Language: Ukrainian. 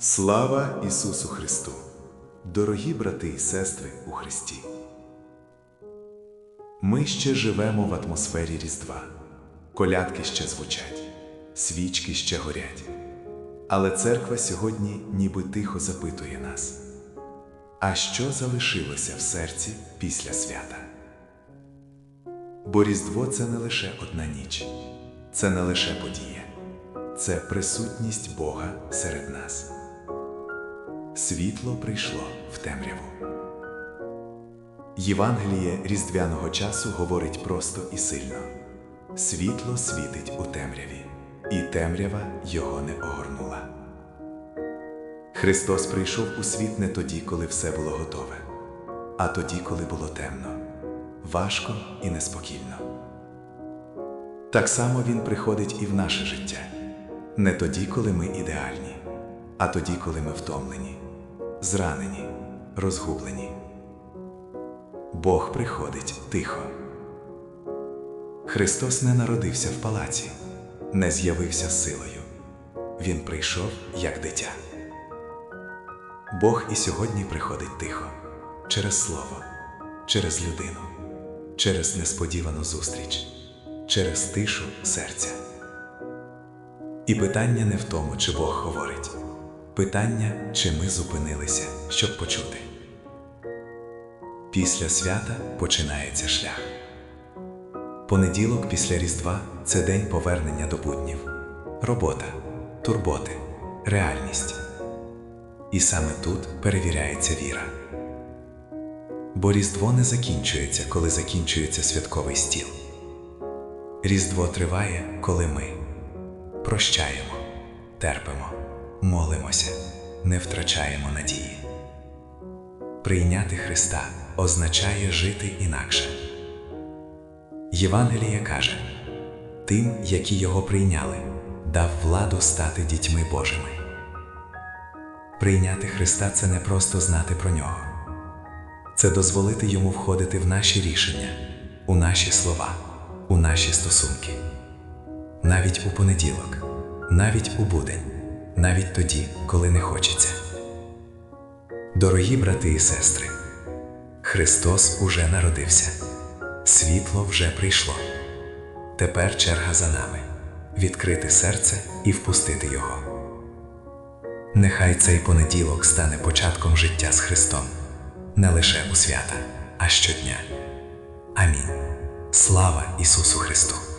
Слава Ісусу Христу! Дорогі брати і сестри у Христі! Ми ще живемо в атмосфері Різдва. Колядки ще звучать, свічки ще горять. Але церква сьогодні ніби тихо запитує нас. А що залишилося в серці після свята? Бо Різдво це не лише одна ніч, це не лише подія, це присутність Бога серед нас. Світло прийшло в темряву. Євангеліє різдвяного часу говорить просто і сильно: світло світить у темряві, і темрява його не огорнула. Христос прийшов у світ не тоді, коли все було готове, а тоді, коли було темно, важко і неспокійно. Так само Він приходить і в наше життя, не тоді, коли ми ідеальні, а тоді, коли ми втомлені, зранені, розгублені. Бог приходить тихо. Христос не народився в палаці, не з'явився силою. Він прийшов як дитя. Бог і сьогодні приходить тихо, через слово, через людину, через несподівану зустріч, через тишу серця. І питання не в тому, чи Бог говорить, питання, чи ми зупинилися, щоб почути. Після свята починається шлях. Понеділок після Різдва це день повернення до буднів, робота, турботи, реальність. І саме тут перевіряється віра. Бо Різдво не закінчується, коли закінчується святковий стіл. Різдво триває, коли ми прощаємо, терпимо, молимося, не втрачаємо надії. Прийняти Христа означає жити інакше. Євангеліє каже: тим, які його прийняли, дав владу стати дітьми Божими. Прийняти Христа це не просто знати про нього, це дозволити йому входити в наші рішення, у наші слова, у наші стосунки. Навіть у понеділок, навіть у будень, навіть тоді, коли не хочеться. Дорогі брати і сестри, Христос уже народився, світло вже прийшло. Тепер черга за нами відкрити серце і впустити Його. Нехай цей понеділок стане початком життя з Христом не лише у свята, а щодня. Амінь. Слава Ісусу Христу!